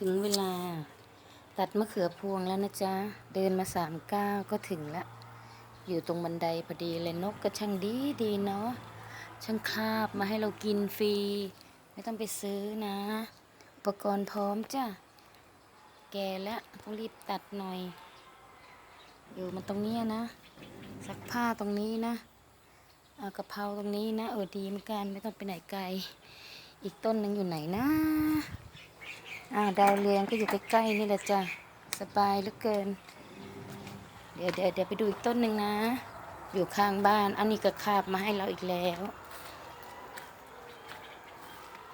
ถึงเวลาตัดมะเขือพวงแล้วนะจ๊ะ เดินมาสามก้าวก็ถึงละ อยู่ตรงบันไดพอดีเลยนกก็ช่างดีดีเนาะช่างคาบมาให้เรากินฟรี ไม่ต้องไปซื้อนะ อุปกรณ์พร้อมจ้ะ แก่แล้วต้องรีบตัดหน่อย อยู่มันตรงเนี้ยนะซักผ้าตรงนี้นะเอากระเพราตรงนี้นะ เออดีเหมือนกันไม่ต้องไปไหนไกล อีกต้นหนึ่งอยู่ไหนนะ อ่าดาวเรืองก็อยู่ใกล้ๆนี่แหละจ้ะสบายเหลือเกิน เดี๋ยวเดี๋ยวเดี๋ยวไปดูอีกต้นหนึ่งนะ อยู่ข้างบ้าน อันนี้ก็คาบมาให้เราอีกแล้ว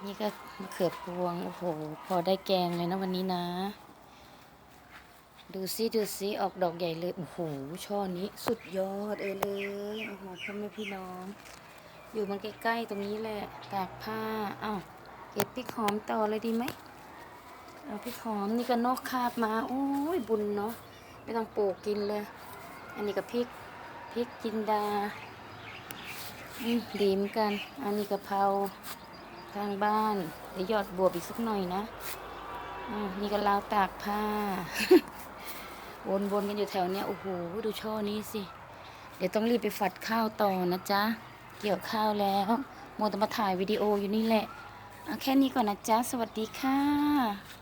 นี่ก็มะเขือพวง โอ้โห พอได้แกงเลยนะวันนี้นะ ดูซิดูซิออกดอกใหญ่เลย โอ้โห ช่อนี้สุดยอดเอยเลย โอ้โหพ่อแม่พี่น้อง อยู่มันใกล้ๆตรงนี้แหละ ตากผ้า อ้าว เก็บพริกหอมต่อเลยดีไหม เอาพริกหอมนี่ก็นอกคาบมาโอ้ยบุญเนาะไม่ต้องปลูกกินเลย อันนี้ก็พริกพริกจินดาดีมกัน อันนี้กะเพราทางบ้านเดี๋ยวยอดบวบอีกสักหน่อยนะอืมนี่ก็ลาวตากผ้า วนๆกันอยู่แถวเนี้ยโอ้โหดูช่อนี้สิ เดี๋ยวต้องรีบไปฝัดข้าวต่อนะจ๊ะ เกี่ยวข้าวแล้วโมตมาถ่ายวิดีโออยู่นี่แหละ เอาแค่นี้ก่อนนะจ๊ะ สวัสดีค่ะ